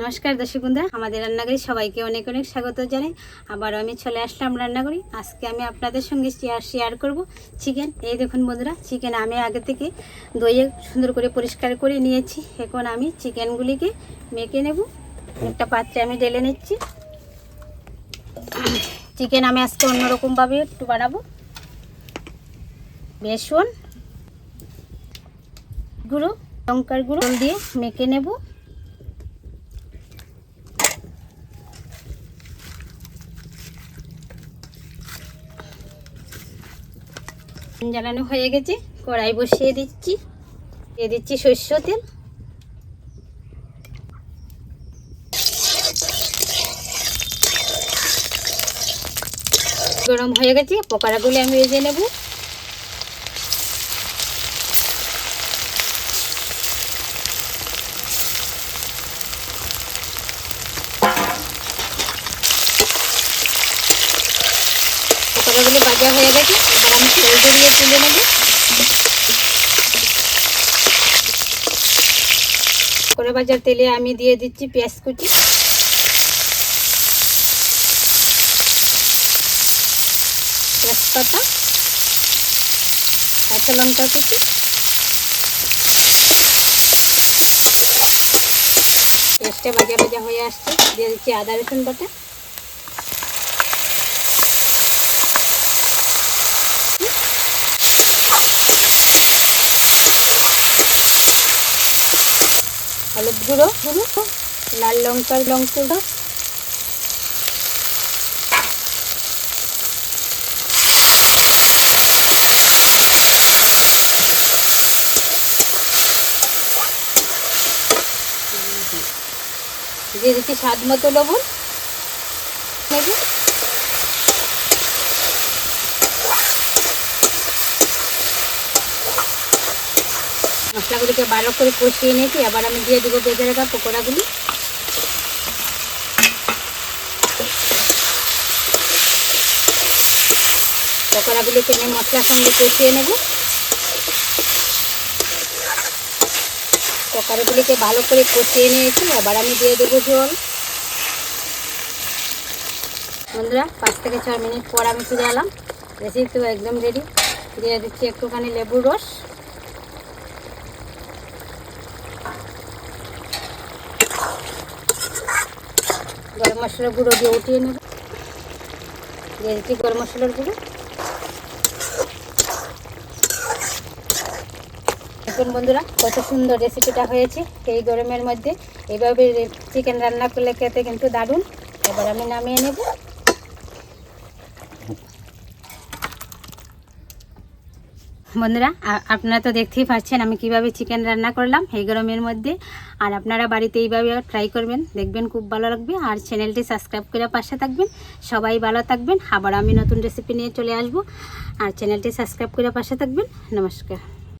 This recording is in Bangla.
নমস্কার দর্শক বন্ধুরা, আমাদের রান্নাঘরে সবাইকে অনেক অনেক স্বাগত জানাই। আবার আমি চলে আসলাম রান্নাঘরে। আজকে আমি আপনাদের সঙ্গে শেয়ার শেয়ার করব চিকেন এই দেখুন বন্ধুরা চিকেন আমি আগে থেকে দইয়ে সুন্দর করে পরিষ্কার করে নিয়েছি। এখন আমি চিকেনগুলিকে মেখে নেব। একটা পাত্রে আমি ঢেলে নিচ্ছি। চিকেন আমি আজকে অন্যরকমভাবে একটু বানাবো। বেসন, গুঁড়ো, লঙ্কার গুঁড়ো দিয়ে মেখে নেব। জ্বালানো হয়ে গেছে। কড়াই বসিয়ে দিচ্ছি। দিয়ে দিচ্ছি শস্য তেল। গরম হয়ে গেছে, পকোড়াগুলি আমি ভেজে নেব। পকোড়াগুলো ভাজা হয়ে গেছে, এবার আমি তেলটা দিয়ে তুলে নেব। পকোড়া ভাজার তেলে আমি দিয়ে দিচ্ছি পেঁয়াজ কুচি। তেজপাতা, কাঁচা লঙ্কা কুচি। পেঁয়াজটা ভাজা ভাজা হয়ে আসছে, দিয়ে দিচ্ছি আদা রসুন বাটা। হলুদ গুঁড়ো লাল লঙ্কার লঙ্কা দিয়ে দিচ্ছি স্বাদ মতো লবণ। মশলাগুলিকে ভালো করে কষিয়ে নিয়েছি। এবার আমি দিয়ে দেবো বেজে রাখা পকোড়াগুলি। পকোড়াগুলিকে আমি মশলার সঙ্গে কষিয়ে নেব। পকোড়াগুলিকে ভালো করে কষিয়ে নিয়েছি। এবার আমি দিয়ে দেবো জল বন্ধুরা, পাঁচ থেকে ছয় মিনিট পর আমি ফিরে এলাম। রেসিপি তো একদম রেডি দিয়ে দিচ্ছি একটুখানি লেবুর রস। গরম মশলার গুঁড়ো দিয়ে উঠিয়ে নেব। দিয়ে দিচ্ছি গরম মশলার গুঁড়ো। দেখুন বন্ধুরা, কত সুন্দর রেসিপিটা হয়েছে এই গরমের মধ্যে। এইভাবে চিকেন রান্না করলে খেতে কিন্তু দারুণ। এবার আমি নামিয়ে নেব। বন্ধুরা আপনারা তো দেখতেই পাচ্ছেন আমি কীভাবে চিকেন রান্না করলাম এই গরমের মধ্যে। আর আপনারা বাড়িতে এইভাবে ট্রাই করবেন, দেখবেন খুব ভালো লাগবে। আর চ্যানেলটি সাবস্ক্রাইব করে পাশে থাকবেন। সবাই ভালো থাকবেন। আবার আমি নতুন রেসিপি নিয়ে চলে আসব। আর চ্যানেলটি সাবস্ক্রাইব করে পাশে থাকবেন। নমস্কার।